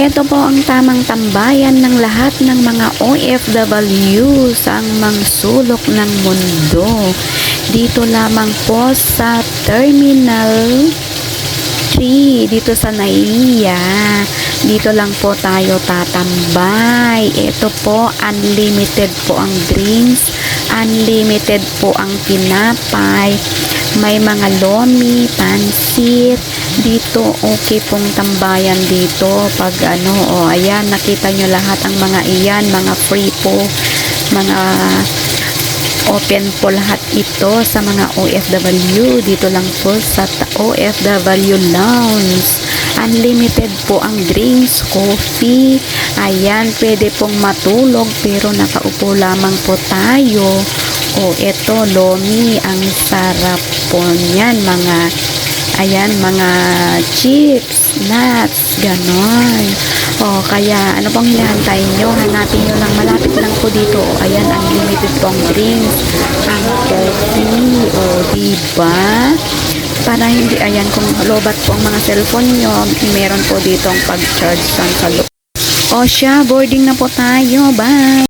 Ito po ang tamang tambayan ng lahat ng mga OFW sa mga sulok ng mundo. Dito lamang po sa Terminal 3 dito sa Naiya. Dito lang po tayo tatambay. Ito po, unlimited po ang drinks. Unlimited po ang pinapay. May mga lomi, pansit. Dito, okay pong tambayan dito. Pag ano, o oh, ayan, nakita nyo lahat ang mga iyan, mga free po. Mga open po lahat ito sa mga OFW dito lang po sa OFW Lounge unlimited po ang drinks, coffee ayan, pwede pong matulog pero nakaupo lamang po tayo o eto, lomi ang sarap po niyan mga ayan, mga chips nuts, ganon o kaya, ano pong hinahantay nyo? Hanapin nyo lang, malapit lang po dito. O, ayan, unlimited pong drinks. Ang coffee. O, diba? Para hindi, ayan, kung lobat po ang mga cellphone nyo, meron po dito ang pag-charge sa loob. O siya, boarding na po tayo. Bye!